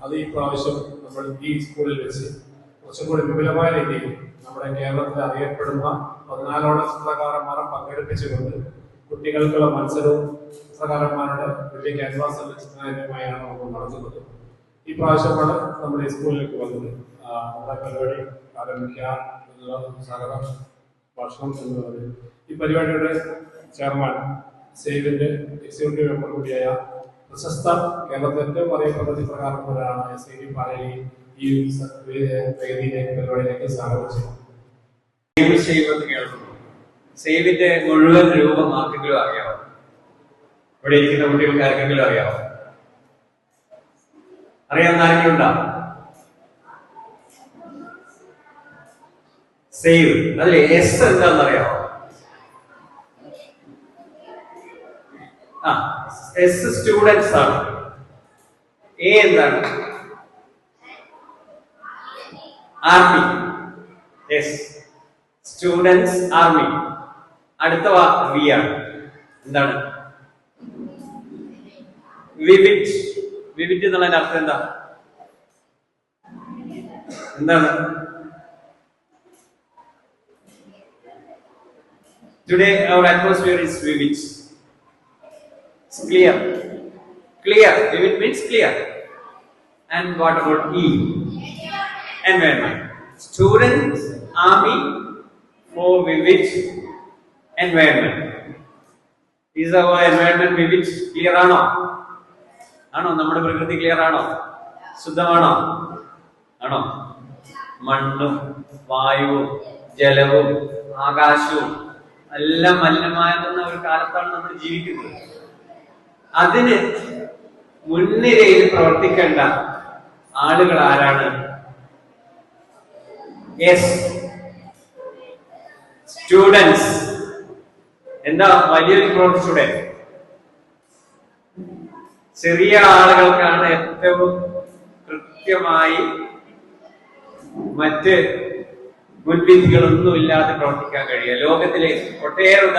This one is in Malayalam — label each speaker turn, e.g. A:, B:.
A: അത് ഈ പ്രാവശ്യം നമ്മൾ ഈ സ്കൂളിൽ വെച്ച് കുറച്ചും കൂടി വിപുലമായ രീതിയിൽ നമ്മുടെ കേരളത്തിൽ അറിയപ്പെടുന്ന പതിനാലോളം ചിത്രകാരന്മാരെ പങ്കെടുപ്പിച്ചുകൊണ്ട് കുട്ടികൾക്കുള്ള മത്സരവും ചിത്രകാരന്മാരുടെ വലിയ ക്യാൻവാസ് ചിത്രമായാണ് നമ്മൾ നടത്തുന്നത്. ഈ പ്രാവശ്യമാണ് നമ്മൾ ഈ സ്കൂളിലേക്ക് വന്നത്. നമ്മുടെ പരിപാടി ആരംഭിക്കുക ഭക്ഷണം എന്നുള്ളത് ഈ പരിപാടിയുടെ ചെയർമാൻ സേവിന്റെ എക്സിക്യൂട്ടീവ് മെമ്പർ കൂടിയായ പ്രശസ്ത കേരളത്തിലെ ഏറ്റവും അറിയപ്പെട്ട ചിത്രകാരന്മാരാണ് എസ് ഡി പാലരി ഈ വേദിയിലേക്ക് പരിപാടിയിലേക്ക് സ്വാഗതം. ചെയ്യുന്നു
B: സേവ് ചെയ്യുമെന്ന് കേൾക്കുന്നു സേവിന്റെ മുഴുവൻ രൂപം ആർക്കെങ്കിലും അറിയാമോ ഇവിടെ ഇരിക്കുന്ന കുട്ടികൾക്ക് ആർക്കെങ്കിലും അറിയാമോ അറിയാവുന്ന ആരെങ്കിലും ഉണ്ടോ? സേവ് അതിൽ എസ് എന്താണെന്ന് അറിയാമോ ആ എസ് സ്റ്റുഡൻസ് ആണ്. എ എന്താണ്? ആർമി എസ് സ്റ്റുഡൻസ് ആർമി അടുത്ത വി ആണ്. എന്താണ്? വിവിറ്റ് വിവിറ്റ് എന്നുള്ളതിന്റെ അർത്ഥം എന്താ? എന്താണ്? Today our atmosphere is vivid clear clear vivid means clear and what about E environment. Students, army for vivid environment. Is our environment vivid? Clear ആണോ? ആണോ? നമ്മുടെ പ്രകൃതി ക്ലിയർ ആണോ? ശുദ്ധമാണോ? ആണോ? മണ്ണും വായുവും ജലവും ആകാശവും എല്ലാം മലിനമാകുന്ന ഒരു കാലത്താണ് നമ്മൾ ജീവിക്കുന്നത്. അതിന് മുൻനിരയിൽ പ്രവർത്തിക്കേണ്ട ആളുകൾ ആരാണ്? യെസ് സ്റ്റുഡൻസ് എന്താ വലിയൊരു പ്രവർത്തിച്ചൂടെ ചെറിയ ആളുകൾക്കാണ് ഏറ്റവും കൃത്യമായി മറ്റ് മുൻവിധികളൊന്നും ഇല്ലാതെ പ്രവർത്തിക്കാൻ കഴിയുക. ലോകത്തിലെ ഒട്ടേറെ